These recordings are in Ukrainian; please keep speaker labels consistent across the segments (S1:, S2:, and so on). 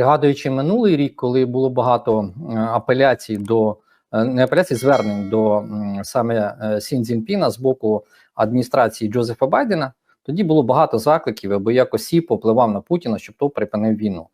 S1: пригадуючи минулий рік, коли було багато апеляцій до е, не апеляцій, звернень до саме е, Сін Цзіньпіна з боку адміністрації Джозефа Байдена, тоді було багато закликів, аби якось Сі попливав на Путіна, щоб той припинив війну.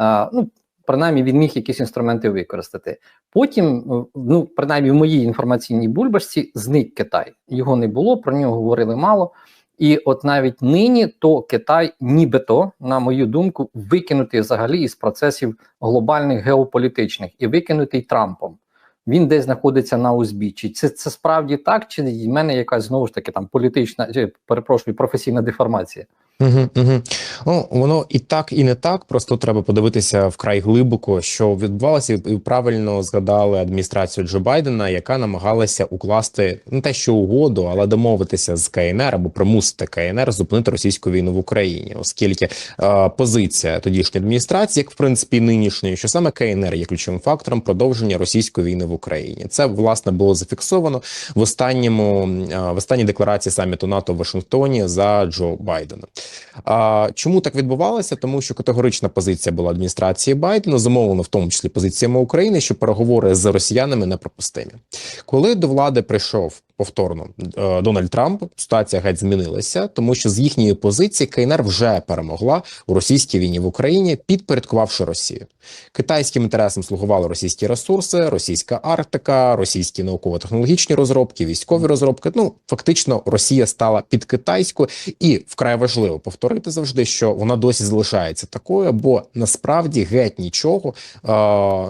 S1: Е, ну, принаймні, він міг якісь інструменти використати. Потім, ну принаймні в моїй інформаційній бульбашці, зник Китай. Його не було, про нього говорили мало. І от навіть нині то Китай, нібито, на мою думку, викинутий взагалі із процесів глобальних геополітичних і викинутий Трампом. Він десь знаходиться на узбіччі. Це це справді так, чи в мене якась знову ж таки там політична, чи перепрошую, професійна деформація?
S2: Угу, угу. Ну, воно і так, і не так. Просто треба подивитися вкрай глибоко, що відбувалося, і правильно згадали адміністрацію Джо Байдена, яка намагалася укласти не те, що угоду, але домовитися з КНР або примусити КНР зупинити російську війну в Україні, оскільки е, позиція тодішньої адміністрації, як в принципі нинішньої, що саме КНР є ключовим фактором продовження російської війни в Україні. Це власне було зафіксовано в останньому е, в останній декларації саміту НАТО в Вашингтоні за Джо Байдена. А чому так відбувалося? Тому що категорична позиція була адміністрації Байдена, замовлена в тому числі позиціями України, що переговори з росіянами неприпустимі. Коли до влади прийшов повторно е, Дональд Трамп, ситуація геть змінилася, тому що з їхньої позиції КНР вже перемогла у російській війні в Україні, підпорядкувавши Росію. Китайським інтересам слугували російські ресурси, російська Арктика, російські науково-технологічні розробки, військові розробки. Ну фактично, Росія стала під китайською, і вкрай важливо повторити завжди, що вона досі залишається такою, бо насправді геть нічого е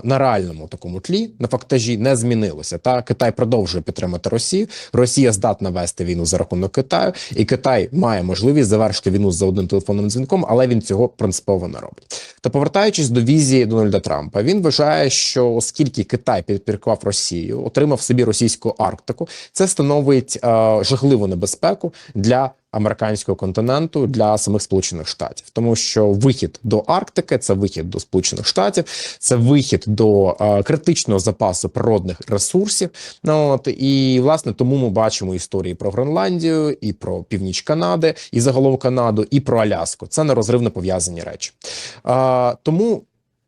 S2: на реальному такому тлі на фактажі не змінилося. Та Китай продовжує підтримати Росію. Росія здатна вести війну за рахунок Китаю, і Китай має можливість завершити війну за одним телефонним дзвінком, але він цього принципово не робить. Та повертаючись до візії Дональда Трампа, він вважає, що оскільки Китай підпіркував Росію, отримав собі російську Арктику, це становить е, жахливу небезпеку для американського континенту для самих сполучених штатів, тому що вихід до Арктики це вихід до Сполучених Штатів, це вихід до е, критичного запасу природних ресурсів. Ну от і власне тому ми бачимо історії про Гренландію, і про північ Канади, і загалом Канаду, і про Аляску. Це нерозривно пов'язані речі. Е, тому.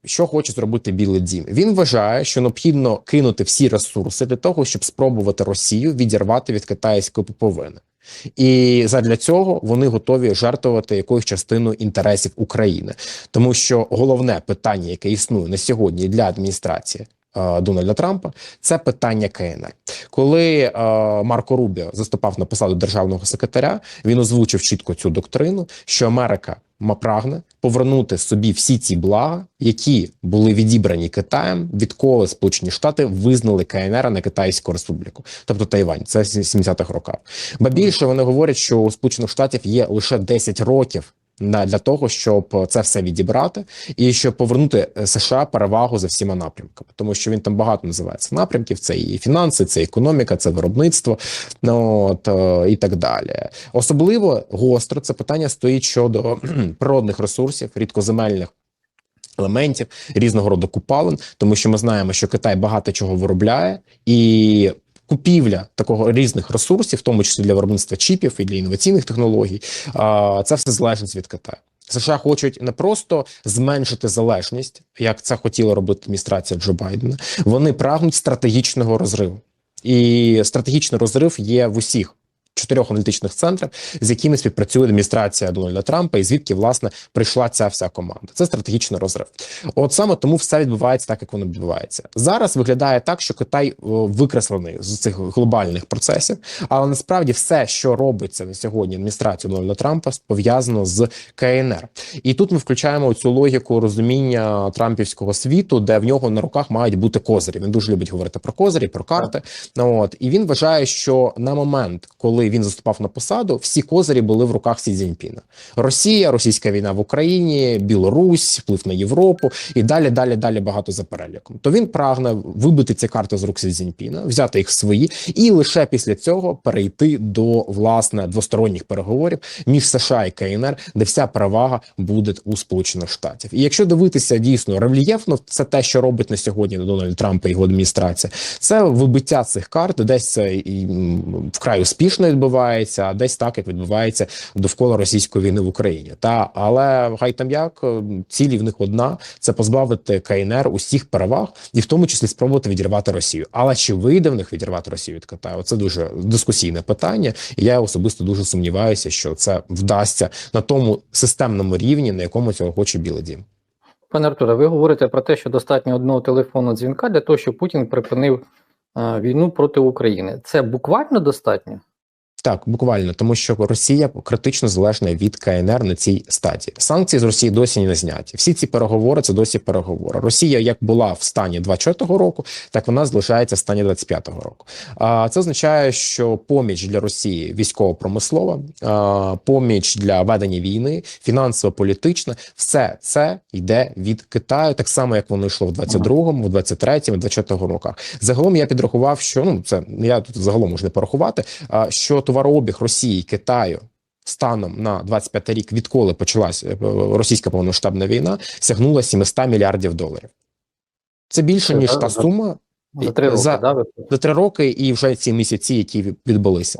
S2: Що хоче зробити Білий Дім? Він вважає, що необхідно кинути всі ресурси для того, щоб спробувати Росію відірвати від китайської поповини. І задля цього вони готові жертвувати якоюсь частиною інтересів України, тому що головне питання, яке існує на сьогодні для адміністрації. Е, Дональда Трампа це питання КНР. Коли е, Марко Рубіо заступав на посаду державного секретаря, він озвучив чітко цю доктрину, що Америка прагне повернути собі всі ці блага, які були відібрані Китаєм, відколи Сполучені Штати визнали КНР на Китайську Республіку, тобто Тайвань, це 70-х років. Ба більше вони говорять, що у Сполучених Штатів є лише 10 років для того, щоб це все відібрати, і щоб повернути е, США перевагу за всіма напрямками, тому що він там багато називається напрямків: це і фінанси, це економіка, це виробництво, ну от е, і так далі. Особливо гостро це питання стоїть щодо природних ресурсів, рідкоземельних. Елементів різного роду купалин, тому що ми знаємо, що Китай багато чого виробляє, і купівля такого різних ресурсів, в тому числі для виробництва чіпів і для інноваційних технологій, це все залежить від Китаю. США хочуть не просто зменшити залежність, як це хотіла робити адміністрація Джо Байдена. Вони прагнуть стратегічного розриву, і стратегічний розрив є в усіх чотирьох аналітичних центрів, з якими співпрацює адміністрація Дональда Трампа, і звідки власне прийшла ця вся команда. Це стратегічний розрив. От саме тому все відбувається так, як воно відбувається. Зараз виглядає так, що Китай викреслений з цих глобальних процесів, але насправді все, що робиться на сьогодні, адміністрацією Дональда Трампа, пов'язано з КНР. І тут ми включаємо цю логіку розуміння Трампівського світу, де в нього на руках мають бути козирі. Він дуже любить говорити про козирі, про карти. От і він вважає, що на момент, коли він заступав на посаду, всі козирі були в руках Сі Цзіньпіна. Росія, російська війна в Україні, Білорусь, вплив на Європу і далі, далі, далі багато за переліком. То він прагне вибити ці карти з рук Сі Цзіньпіна, взяти їх свої, і лише після цього перейти до власне двосторонніх переговорів між США і КНР, де вся перевага буде у Сполучених Штатів. І якщо дивитися дійсно рельєфно, це те, що робить на сьогодні Дональд Трамп і його адміністрація, це вибиття цих карт, десь це і вкрай успішно відбувається, а десь так як відбувається довкола російської війни в Україні. Та але хай там як е, цілі в них одна це позбавити КНР усіх переваг, і в тому числі спробувати відірвати Росію. Але чи вийде в них відірвати Росію від Китаю? Це дуже дискусійне питання. І я особисто дуже сумніваюся, що це вдасться на тому системному рівні, на якому цього хоче Білий Дім.
S1: Пане Артуре, ви говорите про те, що достатньо одного телефонного дзвінка для того, щоб Путін припинив е, війну проти України. Це буквально достатньо?
S2: Так, буквально, тому що Росія критично залежна від КНР на цій стадії. Санкції з Росії досі не зняті. Всі ці переговори це досі переговори. Росія як була в стані 24-го року, так вона залишається в стані 25-го року. А це означає, що поміч для Росії військово-промислова, поміч для ведення війни, фінансово-політична, все це йде від Китаю, так само як воно йшло в 22-му, в 23-му, 24-го роках. Загалом я підрахував, що ну це я тут загалом можу не порахувати. що товарообіг Росії Китаю станом на 25 рік, відколи почалась е, російська повномасштабна війна, сягнула 700 мільярдів доларів. Це більше ніж та сума
S1: За три роки,
S2: За-
S1: да,
S2: за три роки і вже ці місяці, які відбулися.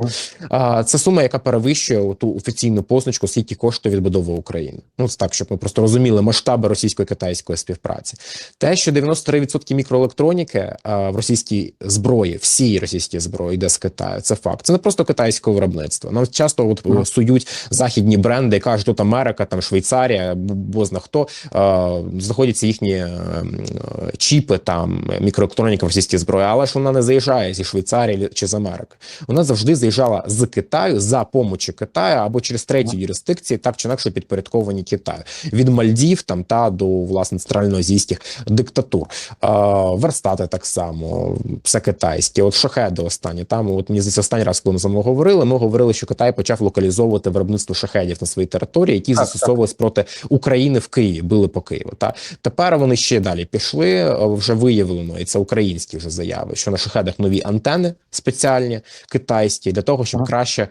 S2: А це сума, яка перевищує ту офіційну позначку, скільки коштує відбудова України. Ну це так, щоб ми просто розуміли масштаби російсько-китайської співпраці. Те, що 93% мікроелектроніки а, в російській зброї, всій російській зброї йде з Китаю. Це факт. Це не просто китайське виробництво. Нам часто от
S1: Мгм.
S2: сують західні бренди, і кажуть, тут Америка, там Швейцарія, бозна хто а, знаходяться їхні е, м, е, чіпи, там мікроелектроніка в російській зброї, але ж вона не заїжджає зі Швейцарії чи з Америки. Вона завжди заїжджала з Китаю за помочі Китаю або через треті юрисдикції, так чи інакше підпорядковані Китаю від Мальдів там та до власне центральноазійських диктатур. А, верстати так само, все китайське. От шахеди останні. Там от мені здається, останній раз, коли ми з вами говорили, ми говорили, що Китай почав локалізовувати виробництво шахедів на своїй території, які
S1: Так,
S2: застосовувались проти України в Києві, били по Києву. Та тепер вони ще далі пішли. е, Вже виявлено, і це українські вже заяви, що на шахедах нові антени спеціальні китайські для того, щоб краще е,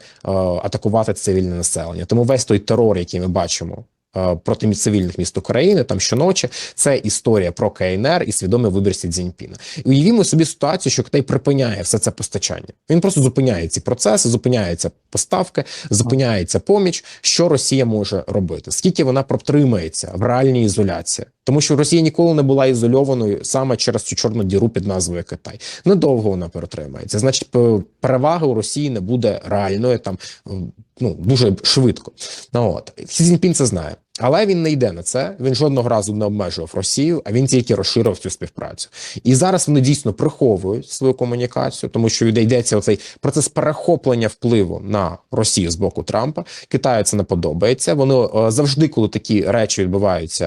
S2: атакувати цивільне населення. Тому весь той терор, який ми бачимо. е, Проти цивільних міст України там щоночі це історія про КНР і свідомий вибір Сі Цзіньпіна. І уявімо собі ситуацію, що Китай припиняє все це постачання. Він просто зупиняє ці процеси, зупиняються поставки, зупиняється поміч. Що Росія може робити? Скільки вона протримається в реальній ізоляції? Тому що Росія ніколи не була ізольованою саме через цю чорну діру під назвою Китай. Недовго вона перетримається. Значить, переваги у Росії не буде реальною там ну дуже швидко. Ну от Сі Цзіньпін це знає. Але він не йде на це. Він жодного разу не обмежував Росію, а він тільки розширив цю співпрацю. І зараз вони дійсно приховують свою комунікацію, тому що йде- йдеться оцей процес перехоплення впливу на Росію з боку Трампа. Китаю це не подобається. Вони е, завжди, коли такі речі відбуваються,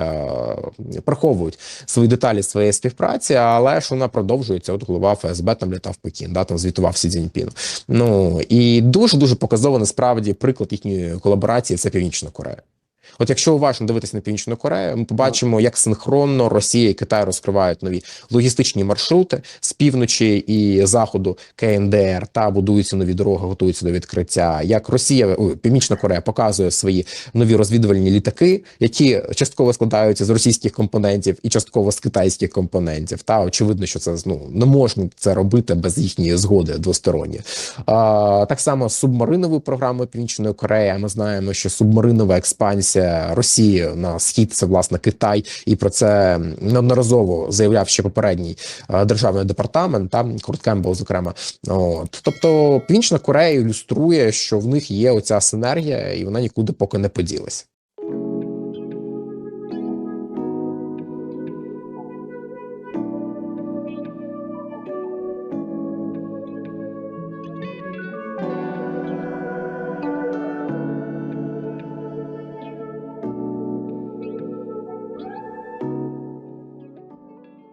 S2: е, приховують свої деталі своєї співпраці, але ж вона продовжується. От голова ФСБ там літав Пекін, да, там звітував Сі Цзіньпіну. Ну і дуже дуже показово насправді приклад їхньої колаборації це Північна Корея. От якщо уважно дивитися на Північну Корею, ми побачимо, як синхронно Росія і Китай розкривають нові логістичні маршрути з півночі і заходу КНДР та будуються нові дороги, готуються до відкриття. Як Росія ой, Північна Корея показує свої нові розвідувальні літаки, які частково складаються з російських компонентів і частково з китайських компонентів. Та очевидно, що це ну не можна це робити без їхньої згоди двосторонньої. А, так само з субмариновою програмою Північної Кореї. Ми знаємо, що субмаринова експансія Росії на схід це власне Китай, і про це неодноразово заявляв ще попередній е, державний департамент. Там Курт зокрема. От тобто Північна Корея ілюструє, що в них є оця синергія, і вона нікуди поки не поділася.